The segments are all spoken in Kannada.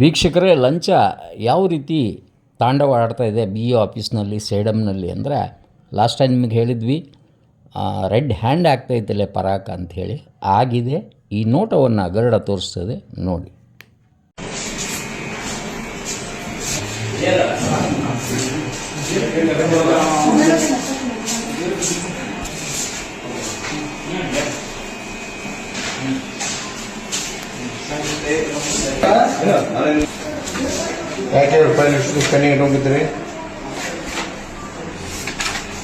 ವೀಕ್ಷಕರೇ, ಲಂಚ ಯಾವ ರೀತಿ ತಾಂಡವ ಆಡ್ತಾ ಇದೆ ಬಿ ಇ ಆಫೀಸ್ನಲ್ಲಿ ಸೇಡಮ್ನಲ್ಲಿ ಅಂದರೆ, ಲಾಸ್ಟ್ ಟೈಮ್ ನಿಮಗೆ ಹೇಳಿದ್ವಿ ರೆಡ್ ಹ್ಯಾಂಡ್ ಆಗ್ತಾಯಿದ್ದಲ್ಲೇ ಪರಾಕ ಅಂಥೇಳಿ, ಆಗಿದೆ. ಈ ನೋಟವನ್ನು ಗರಡ ತೋರಿಸ್ತದೆ, ನೋಡಿ. ಯಾಕೆ ರೂಪಾಯಿ ಎಷ್ಟು ಕಣ್ಣಿಗೆ ಇಟ್ಕೊಂಡಿದ್ರಿ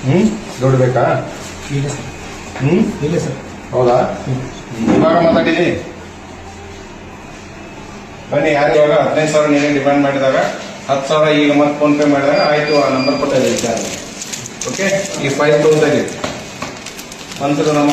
ಹ್ಞೂ ದುಡ್ಡು ಬೇಕಾ ಇಲ್ಲ ಸರ್. ಹ್ಞೂ ಇಲ್ಲ ಸರ್. ಹೌದಾ? ಇವಾಗ ಮಾತಾಡಿದ್ದೀನಿ ಬನ್ನಿ ಯಾರು ಇವಾಗ ಹದಿನೈದು ಸಾವಿರ ನೀವೇ ಡಿಮ್ಯಾಂಡ್ ಮಾಡಿದಾಗ ಹತ್ತು ಸಾವಿರ ಈಗ ಮತ್ತೆ ಫೋನ್ ಪೇ ಮಾಡಿದಾಗ ಆಯಿತು ಆ ನಂಬರ್ ಕೊಟ್ಟಿದೆ ವಿಚಾರ ಓಕೆ? ಈ ಫೈಲ್ ಮಂತ್ರ ಮಂತ್ರಿ ನಮ್ಮ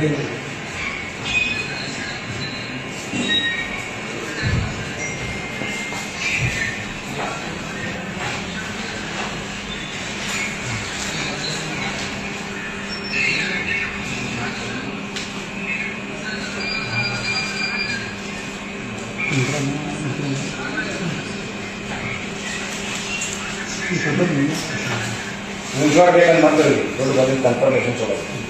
ಅಕೌಂಟ್ ಇದೆ ಮುಂಜಾನೆ ಬೇಕಂತ ಮಾಡ್ತೀವಿ ದೊಡ್ಡ ಬಂದಿದ್ದ ಕನ್ಫರ್ಮೇಷನ್ ಕೊಡೋದು ಈ